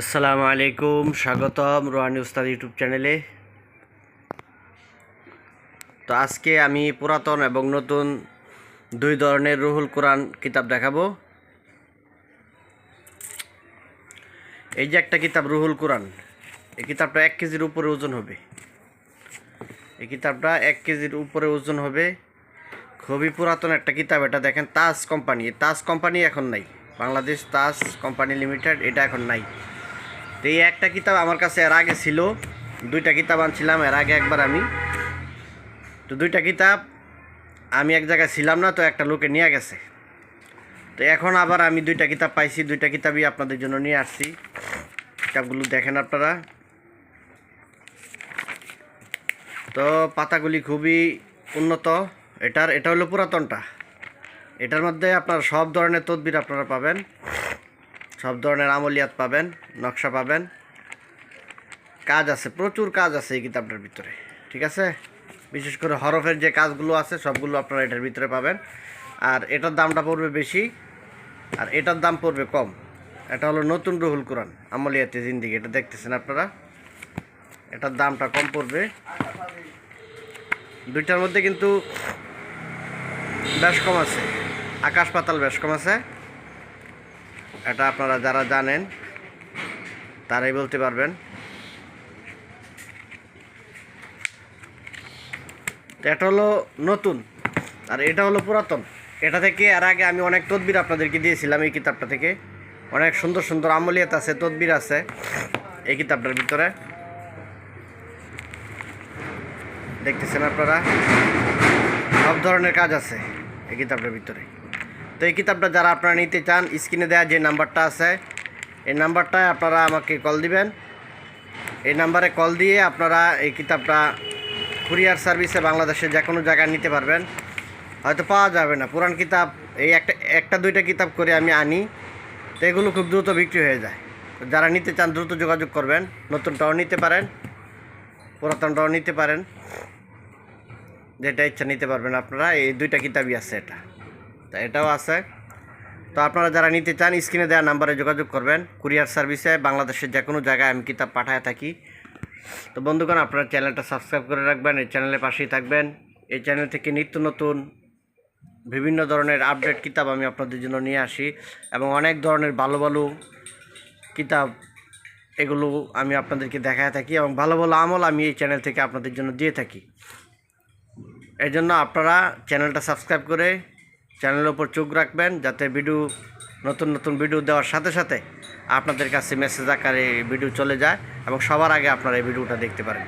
আসসালামু আলাইকুম, স্বাগতম রোহানি উস্তাদ ইউটিউব চ্যানেলে। তো আজকে আমি পুরাতন এবং নতুন দুই ধরনের রুহুল কোরআন কিতাব দেখাবো। এই যে একটা কিতাব রুহুল কোরআন, এই কিতাবটা এক কেজির উপরে ওজন হবে। এই কিতাবটা এক কেজির উপরে ওজন হবে। খুবই পুরাতন একটা কিতাব এটা, দেখেন তাজ কোম্পানি। তাজ কোম্পানি এখন নাই। বাংলাদেশ তাজ কোম্পানি লিমিটেড, এটা এখন নাই। তো এই একটা কিতাব আমার কাছে এর আগে ছিল। দুইটা কিতাব আনছিলাম এর আগে একবার আমি। তো দুইটা কিতাব আমি এক জায়গায় ছিলাম না, তো একটা লোকে নিয়ে গেছে। তো এখন আবার আমি দুইটা কিতাব পাইছি, দুইটা কিতাবই আপনাদের জন্য নিয়ে আসছি। কিতাবগুলো দেখেন আপনারা। তো পাতাগুলি খুবই উন্নত, এটার, এটা হলো পুরাতনটা। এটার মধ্যে আপনার সব ধরনের তদবির আপনারা পাবেন। সব ধরনের আমলিয়াত পাবেন, নকশা পাবেন। কাজ আছে, প্রচুর কাজ আছে এই কিতাবটার ভিতরে, ঠিক আছে? বিশেষ করে হরফের যে কাজগুলো আছে, সবগুলো আপনারা এটার ভিতরে পাবেন। আর এটার দামটা পড়বে বেশি, আর এটার দাম পড়বে কম। এটা হলো নতুন রুহুল কোরআন, আমলিয়াতে জিন্দিগি, এটা দেখতেছেন আপনারা? এটার দামটা কম পড়বে। দুইটার মধ্যে কিন্তু বেশ কম আছে, আকাশ পাতাল বেশ কম আছে। এটা আপনারা যারা জানেন, তারাই বলতে পারবেন। এটা হলো নতুন, আর এটা হলো পুরাতন। এটা থেকে এর আগে আমি অনেক তদবির আপনাদেরকে দিয়েছিলাম এই কিতাবটা থেকে। অনেক সুন্দর সুন্দর আমলিয়াত আছে, তদবির আছে এই কিতাবটার ভিতরে। দেখতেছেন আপনারা? সব ধরনের কাজ আছে এই কিতাবটার ভিতরে। তো এই কিতাবটা যারা আপনারা নিতে চান, স্ক্রিনে দেওয়া যে নাম্বারটা আছে, এই নাম্বারটায় আপনারা আমাকে কল দিবেন। এই নাম্বারে কল দিয়ে আপনারা এই কিতাবটা কুরিয়ার সার্ভিসে বাংলাদেশের যে কোনো জায়গায় নিতে পারবেন। হয়তো পাওয়া যাবে না। পুরান কিতাব, এই একটা একটা, দুইটা কিতাব করে আমি আনি, তো এগুলো খুব দ্রুত বিক্রি হয়ে যায়। যারা নিতে চান, দ্রুত যোগাযোগ করবেন। নতুনটাও নিতে পারেন, পুরাতনটাও নিতে পারেন। যেটা ইচ্ছা নিতে পারবেন আপনারা, এই দুইটা কিতাবই আছে এটা। তা এটাও আছে। তো আপনারা যারা নিতে চান, স্ক্রিনে দেওয়া নাম্বারে যোগাযোগ করবেন। কুরিয়ার সার্ভিসে বাংলাদেশের যে কোনো জায়গায় আমি কিতাব পাঠায় থাকি। তো বন্ধুগণ, আপনারা চ্যানেলটা সাবস্ক্রাইব করে রাখবেন, এই চ্যানেলের পাশেই থাকবেন। এই চ্যানেল থেকে নিত্য নতুন, বিভিন্ন ধরনের আপডেট কিতাব আমি আপনাদের জন্য নিয়ে আসি এবং অনেক ধরনের ভালো ভালো কিতাব এগুলো আমি আপনাদেরকে দেখায় থাকি এবং ভালো ভালো আমল আমি এই চ্যানেল থেকে আপনাদের জন্য দিয়ে থাকি। এই জন্য আপনারা চ্যানেলটা সাবস্ক্রাইব করে চ্যানেলের উপর চোখ রাখবেন যাতে ভিডিও, নতুন নতুন ভিডিও দেওয়ার সাথে সাথে আপনাদের কাছে মেসেজ আকারে ভিডিও চলে যায় এবং সবার আগে আপনারা এই ভিডিওটা দেখতে পারেন।